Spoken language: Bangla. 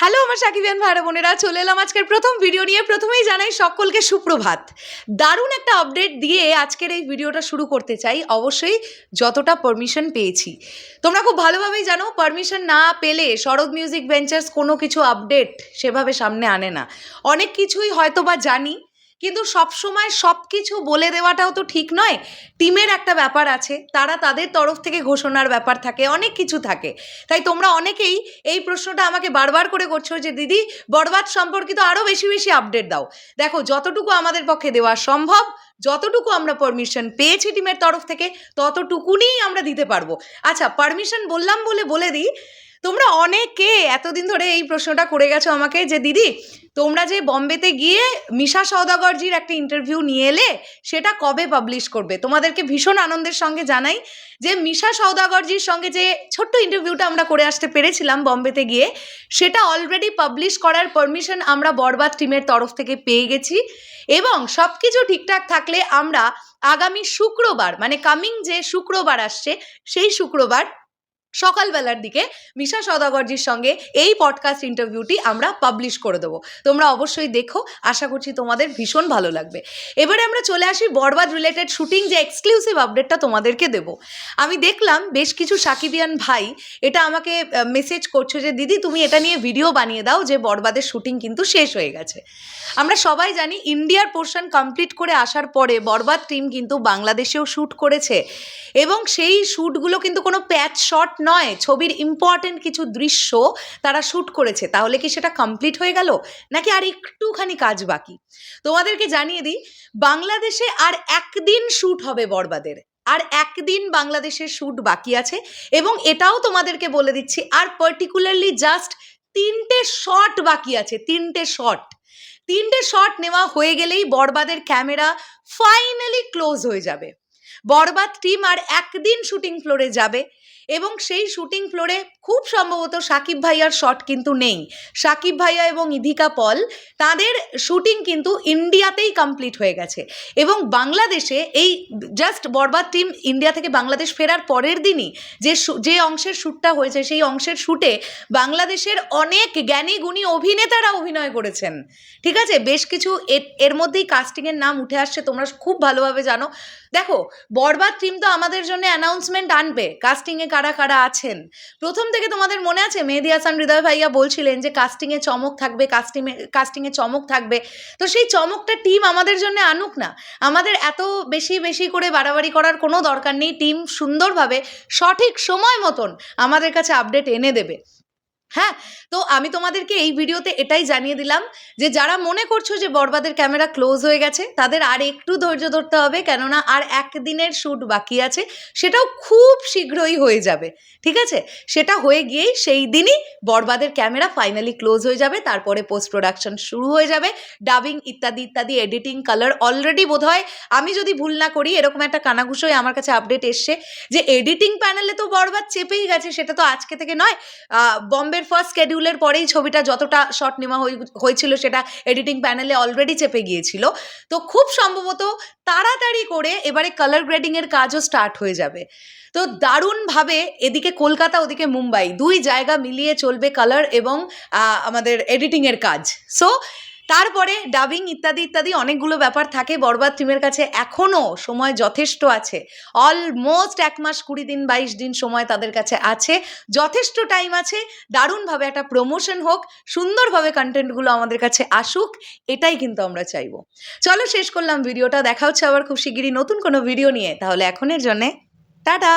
হ্যালো, আমার সাকিবিয়ান ভাইরা বোনেরা, চলে এলাম আজকের প্রথম ভিডিও নিয়ে। প্রথমেই জানাই সকলকে সুপ্রভাত। দারুণ একটা আপডেট দিয়ে আজকের এই ভিডিওটা শুরু করতে চাই। অবশ্যই যতটা পারমিশন পেয়েছি। তোমরা খুব ভালোভাবেই জানো পারমিশন না পেলে শরৎ মিউজিক ভেঞ্চার্স কোনো কিছু আপডেট সেভাবে সামনে আনে না। অনেক কিছুই হয়তো বা জানি কিন্তু সবসময় সব কিছু বলে দেওয়াটাও তো ঠিক নয়। টিমের একটা ব্যাপার আছে, তারা তাদের তরফ থেকে ঘোষণার ব্যাপার থাকে, অনেক কিছু থাকে। তাই তোমরা অনেকেই এই প্রশ্নটা আমাকে বারবার করে করছ যে, দিদি, বরবাদ সম্পর্কিত আরও বেশি বেশি আপডেট দাও। দেখো, যতটুকু আমাদের পক্ষে দেওয়া সম্ভব, যতটুকু আমরা পারমিশন পেয়েছি টিমের তরফ থেকে ততটুকুনি আমরা দিতে পারব। আচ্ছা পারমিশন বললাম বলে বলে দিই তোমরা অনেকে এতদিন ধরে এই প্রশ্নটা করে গেছো আমাকে যে, দিদি, তোমরা যে বম্বেতে গিয়ে মিশা সৌদাগরজির একটা ইন্টারভিউ নিয়ে এলে সেটা কবে পাবলিশ করবে? তোমাদেরকে ভীষণ আনন্দের সঙ্গে জানাই যে, মিশা সওদাগরজির সঙ্গে যে ছোট্ট ইন্টারভিউটা আমরা করে আসতে পেরেছিলাম বম্বেতে গিয়ে, সেটা অলরেডি পাবলিশ করার পারমিশন আমরা বরবাদ টিমের তরফ থেকে পেয়ে গেছি এবং সব কিছু ঠিকঠাক থাকলে আমরা আগামী শুক্রবার মানে কামিং যে শুক্রবার আসছে, সেই শুক্রবার সকালবেলার দিকে মিশা সদাগরজির সঙ্গে এই পডকাস্ট ইন্টারভিউটি আমরা পাবলিশ করে দেবো। তোমরা অবশ্যই দেখো, আশা করছি তোমাদের ভীষণ ভালো লাগবে। এবারে আমরা চলে আসি বরবাদ রিলেটেড শুটিং যে এক্সক্লুসিভ আপডেটটা তোমাদেরকে দেবো। আমি দেখলাম বেশ কিছু সাকিবিয়ান ভাই এটা আমাকে মেসেজ করছ যে, দিদি, তুমি এটা নিয়ে ভিডিও বানিয়ে দাও যে বরবাদের শুটিং কিন্তু শেষ হয়ে গেছে। আমরা সবাই জানি ইন্ডিয়ার পোর্শন কমপ্লিট করে আসার পরে বরবাদ টিম কিন্তু বাংলাদেশেও শ্যুট করেছে। এবং সেই শ্যুটগুলো কিন্তু কোনো প্যাচ শট নয়, ছবির ইম্পর্টেন্ট কিছু দৃশ্য তারা শ্যুট করেছে। তাহলে কি সেটা কমপ্লিট হয়ে গেল? নাকি আর একটুখানি কাজ বাকি? তোমাদেরকে জানিয়ে দিই, বাংলাদেশে আর একদিন শ্যুট হবে বরবাদের আর একদিন বাংলাদেশের শ্যুট বাকি আছে এবং এটাও তোমাদেরকে বলে দিচ্ছি, আর পার্টিকুলারলি জাস্ট তিনটে শট বাকি আছে, তিনটে শট তিনটে শট নেওয়া হয়ে গেলেই বরবাদের ক্যামেরা ফাইনালি ক্লোজ হয়ে যাবে। বরবাদ টিম আর একদিন শুটিং ফ্লোরে যাবে। এবং সেই শুটিং ফ্লোরে খুব সম্ভবত সাকিব ভাইয়ার শট কিন্তু নেই। সাকিব ভাইয়া এবং ইধিকা পল, তাদের শুটিং কিন্তু ইন্ডিয়াতেই কমপ্লিট হয়ে গেছে। এবং বাংলাদেশে এই জাস্ট বরবাদ টিম ইন্ডিয়া থেকে বাংলাদেশ ফেরার পরের দিনই যে যে অংশের শ্যুটটা হয়েছে, সেই অংশের শ্যুটে বাংলাদেশের অনেক জ্ঞানী, গুণী অভিনেতারা অভিনয় করেছেন। ঠিক আছে? বেশ কিছু এর- মধ্যেই কাস্টিংয়ের নাম উঠে আসছে, তোমরা খুব ভালোভাবে জানো। দেখো, বরবাদ টিম তো আমাদের জন্য অ্যানাউন্সমেন্ট আনবে। কাস্টিংয়ে কারা কারা আছেন? প্রথম থেকে তোমাদের মনে আছে? মেহেদি হাসান, হৃদয় ভাইয়া বলছিলেন যে কাস্টিংয়ে চমক থাকবে কাস্টিংয়ে কাস্টিংয়ে চমক থাকবে। তো সেই চমকটা টিম আমাদের জন্য আনুক না। আমাদের এত বেশি বেশি করে বাড়াবাড়ি করার কোনো দরকার নেই। টিম সুন্দরভাবে সঠিক সময় মতন আমাদের কাছে আপডেট এনে দেবে। হ্যাঁ তো আমি তোমাদেরকে এই ভিডিওতে এটাই জানিয়ে দিলাম যে যারা মনে করছ যে বরবাদের ক্যামেরা ক্লোজ হয়ে গেছে তাদের আর একটু ধৈর্য ধরতে হবে কেননা আর একদিনের শ্যুট বাকি আছে সেটাও খুব শীঘ্রই হয়ে যাবে ঠিক আছে? সেটা হয়ে গিয়েই সেই দিনই বরবাদের ক্যামেরা ফাইনালি ক্লোজ হয়ে যাবে তারপরে পোস্ট প্রোডাকশন শুরু হয়ে যাবে ডাবিং ইত্যাদি ইত্যাদি এডিটিং কালার অলরেডি বোধহয় আমি যদি ভুল না করি এরকম একটা কানাঘুষোয় আমার কাছে আপডেট এসছে যে এডিটিং প্যানেলে তো বরবাদ চেপেই গেছে সেটা তো আজকে থেকে নয় আহ, বম্বের ফার্স্ট স্কেডিউলের পরেই ছবিটা যতটা শট নেওয়া হয়ে- হয়েছিল সেটা এডিটিং প্যানেলে অলরেডি চেপে গিয়েছিল। তো খুব সম্ভবত তাড়াতাড়ি করে এবারে কালার গ্রেডিংয়ের কাজও স্টার্ট হয়ে যাবে। তো দারুণভাবে এদিকে কলকাতা, ওদিকে মুম্বাই, দুই জায়গা মিলিয়ে চলবে কালার এবং আমাদের এডিটিংয়ের কাজ। সো তারপরে ডাবিং ইত্যাদি ইত্যাদি অনেকগুলো ব্যাপার থাকে বরবাদ টিমের কাছে। এখনও সময় যথেষ্ট আছে। অলমোস্ট এক মাস কুড়ি দিন, বাইশ দিন সময় তাদের কাছে আছে। যথেষ্ট টাইম আছে। দারুণভাবে একটা প্রমোশন হোক, সুন্দরভাবে কন্টেন্টগুলো আমাদের কাছে আসুক, এটাই কিন্তু আমরা চাইব। চলো শেষ করলাম ভিডিওটা দেখা হচ্ছে আবার খুব শিগগিরই নতুন কোনো ভিডিও নিয়ে। তাহলে এখনের জন্যে টাটা!